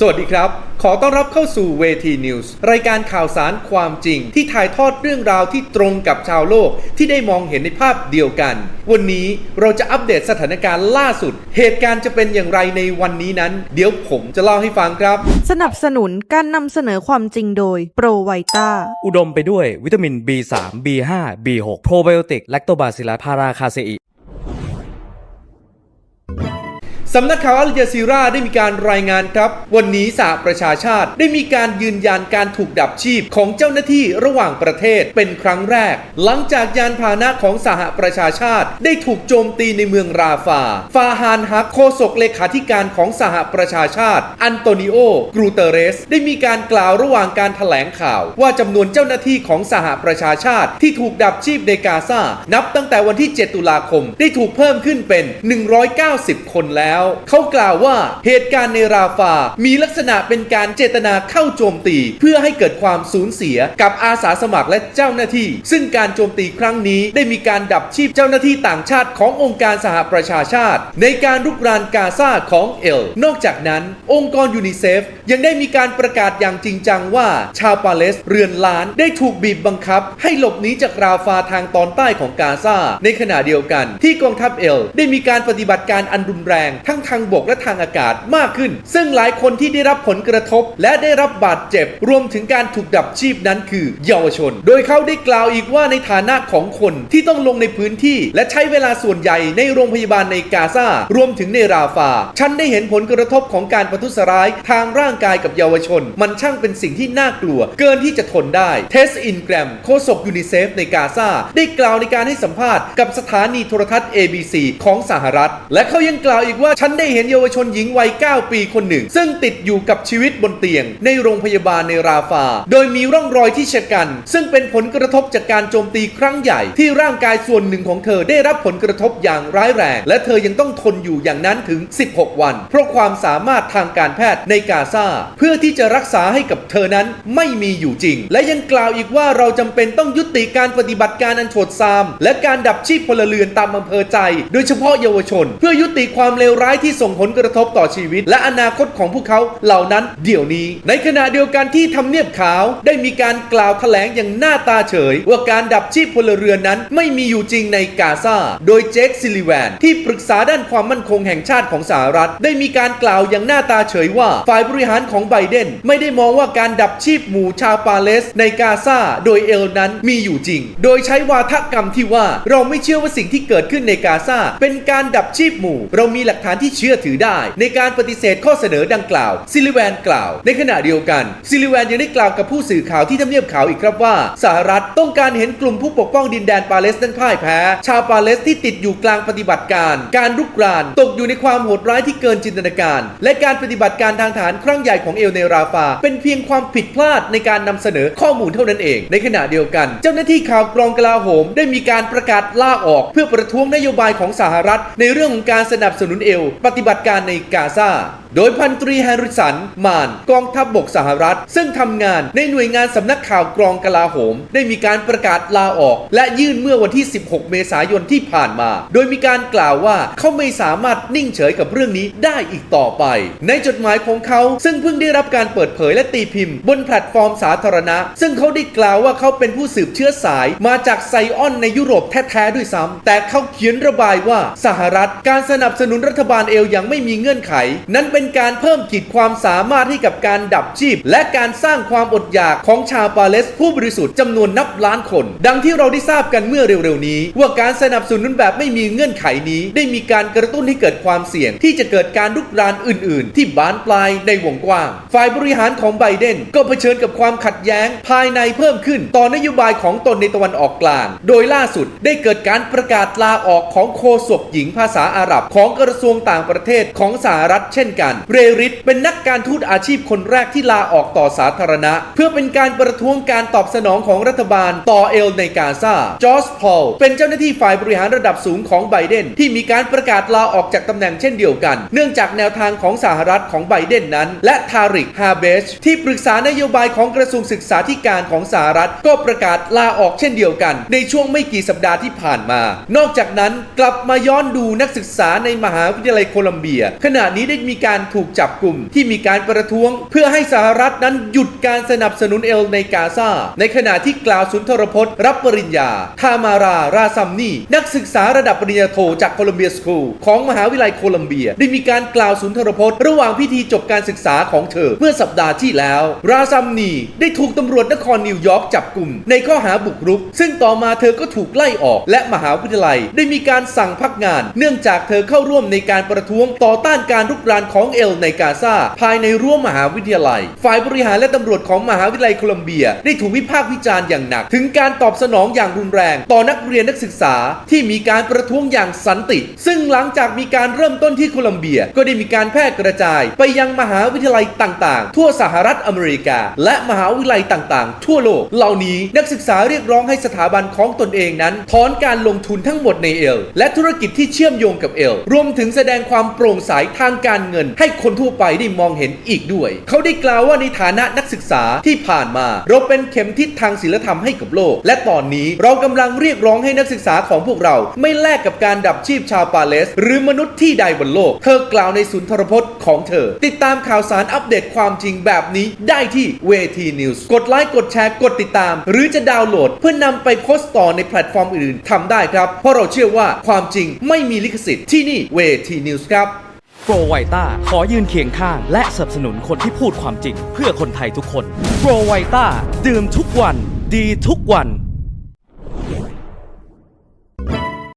สวัสดีครับ ขอต้อนรับเข้าสู่เวทีนิวส์รายการข่าวสารความจริง ที่ถ่ายทอดเรื่องราวที่ตรงกับชาวโลกที่ได้มองเห็นในภาพเดียวกัน วันนี้เราจะอัปเดตสถานการณ์ล่าสุด เหตุการณ์จะเป็นอย่างไรในวันนี้นั้น เดี๋ยวผมจะเล่าให้ฟังครับ สนับสนุนการนำเสนอความจริงโดยโปรไวต้าอุดมไปด้วยวิตามิน B3 B5 B6 โปรไบโอติกแลคโตบาซิล s พาราคาเซอี สำนักข่าวอัลจาซีราได้มีการรายงานครับ วันนี้สหประชาชาติได้มีการยืนยันการถูกดับชีพของเจ้าหน้าที่ระหว่างประเทศเป็นครั้งแรก หลังจากยานพาหนะของสหประชาชาติ ได้ถูกโจมตีในเมืองราฟา ฟาฮานฮักโฆษกเลขาธิการของสหประชาชาติ อันโตนิโอกรูเตเรส ได้มีการกล่าวระหว่างการถแถลงข่าว ว่าจำนวนเจ้าหน้าที่ของสหประชาชาติ ที่ถูกดับชีพในกาซานับตั้งแต่วันที่ 7 ตุลาคม ได้ถูกเพิ่มขึ้นเป็น 190 คนแล้วเขากล่าวว่าเหตุการณ์ในราฟา มีลักษณะเป็นการเจตนาเข้าโจมตี เพื่อให้เกิดความสูญเสียกับอาสาสมัครและเจ้าหน้าที่ ซึ่งการโจมตีครั้งนี้ได้มีการดับชีพเจ้าหน้าที่ต่างชาติขององค์การสหประชาชาติ ในการรุกรานกาซาของเอล นอกจากนั้น องค์กรยูนิเซฟยังได้มีการประกาศอย่างจริงจังว่า ชาวปาเลสเรือนล้านได้ถูกบีบบังคับ ให้หลบหนีจากราฟาทางตอนใต้ของกาซาในขณะเดียวกัน ที่กองทัพเอลได้มีการปฏิบัติการอันรุนแรงทั้งทางบกและทางอากาศมากขึ้น ซึ่งหลายคนที่ได้รับผลกระทบ และได้รับบาดเจ็บ รวมถึงการถูกดับชีพนั้นคือ เยาวชน โดยเขาได้กล่าวอีกว่าในฐานะของคนที่ต้องลงในพื้นที่ และใช้เวลาส่วนใหญ่ในโรงพยาบาลในกาซารวมถึงในราฟา ฉันได้เห็นผลกระทบของการประทุษร้ายทางร่างกายกับเยาวชน มันช่างเป็นสิ่งที่น่ากลัว เกินที่จะทนได้เทสอินแกรมโฆษกยูนิเซฟในกาซาได้กล่าวในการให้สัมภาษณ์กับสถานีโทรทัศน์ ABC ของสหรัฐ และเขายังกล่าวอีกว่าฉันได้เห็นเยาวชนหญิงวัย 9 ปีคนหนึ่ง ซึ่งติดอยู่กับชีวิตบนเตียง ในโรงพยาบาลในราฟา โดยมีร่องรอยที่ชะกัน ซึ่งเป็นผลกระทบจากการโจมตีครั้งใหญ่ ที่ร่างกายส่วนหนึ่งของเธอได้รับผลกระทบอย่างร้ายแรง และเธอยังต้องทนอยู่อย่างนั้นถึง 16 วัน เพราะความสามารถทางการแพทย์ในกาซาเพื่อที่จะรักษาให้กับเธอนั้นไม่มีอยู่จริง และยังกล่าวอีกว่าเราจำเป็นต้องยุติการปฏิบัติการอันโฉดซาม และการดับชีพพลเรือนตามอำเภอใจ โดยเฉพาะเยาวชน เพื่อยุติความเลวร้ายที่ส่งผลกระทบต่อชีวิต และอนาคตของพวกเขาเหล่านั้นเดี๋ยวนี้ ในขณะเดียวกันที่ทำเนียบขาวได้มีการกล่าวแถลงอย่างหน้าตาเฉย ว่าการดับชีพพลเรือนนั้นไม่มีอยู่จริงในกาซาโดยเจคซิลิแวน ที่ปรึกษาด้านความมั่นคงแห่งชาติของสหรัฐ ได้มีการกล่าวอย่างหน้าตาเฉยว่า ฝ่ายบริหารของไบเดนไม่ได้มองว่าการดับชีพหมู่ชาวปาเลส ในกาซาโดยเอลนั้นมีอยู่จริง โดยใช้วาทกรรมที่ว่าเราไม่เชื่อว่าสิ่งที่เกิดขึ้นในกาซาเป็นการดับชีพหมู่ เรามีหลักฐานที่เชื่อถือได้ ในการปฏิเสธข้อเสนอดังกล่าวซิลิแวนกล่าว ในขณะเดียวกันซิลิแวนยังได้กล่าวกับผู้สื่อข่าวที่ทำเนียบขาวอีกครับว่าสหรัฐต้องการเห็นกลุ่มผู้ปกป้องดินแดนปาเลสนั้นพ่ายแพ้ ชาวปาเลสที่ติดอยู่กลางปฏิบัติการ การรุกราน ตกอยู่ในความโหดร้ายที่เกินจินตนาการ และการปฏิบัติการทางฐานครั้งใหญ่ของเอลในราฟา เป็นเพียงความผิดพลาดในการนำเสนอข้อมูลเท่านั้นเอง ในขณะเดียวกัน เจ้าหน้าที่ข่าวกรองกลาโหม ได้มีการประกาศลาออก เพื่อประท้วงนโยบายของสหรัฐ ในเรื่องของการสนับสนุนเอลปฏิบัติการในกาซา โดยพันตรีแฮริสัน มาน กองทัพบบกสหรัฐ ซึ่งทำงานในหน่วยงานสำนักข่าวกรองกลาโหม ได้มีการประกาศลาออก และยื่นเมื่อวันที่ 16 เมษายนที่ผ่านมา โดยมีการกล่าวว่าเขาไม่สามารถนิ่งเฉยกับเรื่องนี้ได้อีกต่อไป ในจดหมายของเขาซึ่งเพิ่งได้รับการเปิดเผยและตีพิมพ์บนแพลตฟอร์มสาธารณะ ซึ่งเขาได้กล่าวว่าเขาเป็นผู้สืบเชื้อสาย มาจากไซออนในยุโรปแท้ๆด้วยซ้ำแต่เขาเขียนระบายว่าสหรัฐ การสนับสนุนรัฐบาลเอลอย่างไม่มีเงื่อนไข นั้นเป็น็นการเพิ่มขีดความสามารถให้กับการดับชีพ และการสร้างความอดอยากของชาวปาเลสผู้บริสุทธิ์จำนวนนับล้านคน ดังที่เราได้ทราบกันเมื่อเร็วๆนี้ ว่าการสนับสนุนแบบไม่มีเงื่อนไขนี้ ได้มีการกระตุ้นให้เกิดความเสี่ยง ที่จะเกิดการลุกรานอื่น ๆ ที่บานปลายในวงกว้าง ฝ่ายบริหารของไบเดนก็เผชิญกับความขัดแย้ง ภายในเพิ่มขึ้นต่อนโยบายของตนในตะวันออกกลาง โดยล่าสุดได้เกิดการประกาศลาออกของโฆษกหญิงภาษาอาหรับ ของกระทรวงต่างประเทศของสหรัฐเช่นกันเรริตเป็นนักการทูตอาชีพคนแรกที่ลาออกต่อสาธารณะ เพื่อเป็นการประท้วงการตอบสนองของรัฐบาลต่อเอลในกาซาจอร์จพอลเป็นเจ้าหน้าที่ฝ่ายบริหารระดับสูงของไบเดน ที่มีการประกาศลาออกจากตำแหน่งเช่นเดียวกัน เนื่องจากแนวทางของสหรัฐของไบเดนนั้น และทาริกฮาเบชที่ปรึกษานโยบายของกระทรวงศึกษาธิการของสหรัฐ ก็ประกาศลาออกเช่นเดียวกัน ในช่วงไม่กี่สัปดาห์ที่ผ่านมา นอกจากนั้นกลับมาย้อนดูนักศึกษาในมหาวิทยาลัยโคลัมเบีย ขณะนี้ได้มีการถูกจับกลุ่ม ที่มีการประท้วง เพื่อให้สหรัฐนั้นหยุดการสนับสนุนเอลในกาซาในขณะที่กล่าวสุนทรพจน์ รับปริญญา ทามารา ราซัมนีนักศึกษาระดับปริญญาโทจากโคลัมเบียสคูลของมหาวิทยาลัยโคลัมเบีย ได้มีการกล่าวสุนทรพจน์ ระหว่างพิธีจบการศึกษาของเธอ เมื่อสัปดาห์ที่แล้ว ราซัมนีได้ถูกตำรวจนครนิวยอร์กจับกลุ่ม ในข้อหาบุกรุก ซึ่งต่อมาเธอก็ถูกไล่ออก และมหาวิทยาลัยได้มีการสั่งพักงาน เนื่องจากเธอเข้าร่วมในการประท้วงต่อต้านการรุกรานขององเอลในกาซาภายในรั้วมหาวิทยาลัย ฝ่ายบริหารและตำรวจของมหาวิทยาลัยโคลัมเบีย ได้ถูกวิพากษ์วิจารณ์อย่างหนัก ถึงการตอบสนองอย่างรุนแรง ต่อนักเรียนนักศึกษาที่มีการประท้วงอย่างสันติ ซึ่งหลังจากมีการเริ่มต้นที่โคลัมเบีย ก็ได้มีการแพร่กระจาย ไปยังมหาวิทยาลัยต่าง ๆ ทั่วสหรัฐอเมริกา และมหาวิทยาลัยต่างๆ ทั่วโลก เหล่านี้นักศึกษาเรียกร้องให้สถาบันของตนเองนั้นถอนการลงทุนทั้งหมดในเอลและธุรกิจที่เชื่อมโยงกับเอลรวมถึงแสดงความโปร่งใสทางการเงินให้คนทั่วไปได้มองเห็นอีกด้วย เขาได้กล่าวว่าในฐานะนักศึกษาที่ผ่านมา เราเป็นเข็มทิศทางศิลธรรมให้กับโลก และตอนนี้เรากำลังเรียกร้องให้นักศึกษาของพวกเรา ไม่แลกกับการดับชีพชาวปาเลส หรือมนุษย์ที่ใดบนโลก เธอกล่าวในสุนทรพจน์ของเธอ ติดตามข่าวสารอัปเดตความจริงแบบนี้ได้ที่เวทีนิวส์กดไลค์กดแชร์กดติดตาม หรือจะดาวน์โหลด เพื่อนำไปโพสต์ต่อในแพลตฟอร์มอื่นๆทำได้ครับ เพราะเราเชื่อว่าความจริงไม่มีลิขสิทธิ์ที่นี่เวทีนิวส์ครับ โปรไวต้าขอยืนเคียงข้าง และสนับสนุนคนที่พูดความจริง เพื่อคนไทยทุกคน โปรไวต้าดื่มทุกวัน ดีทุกวัน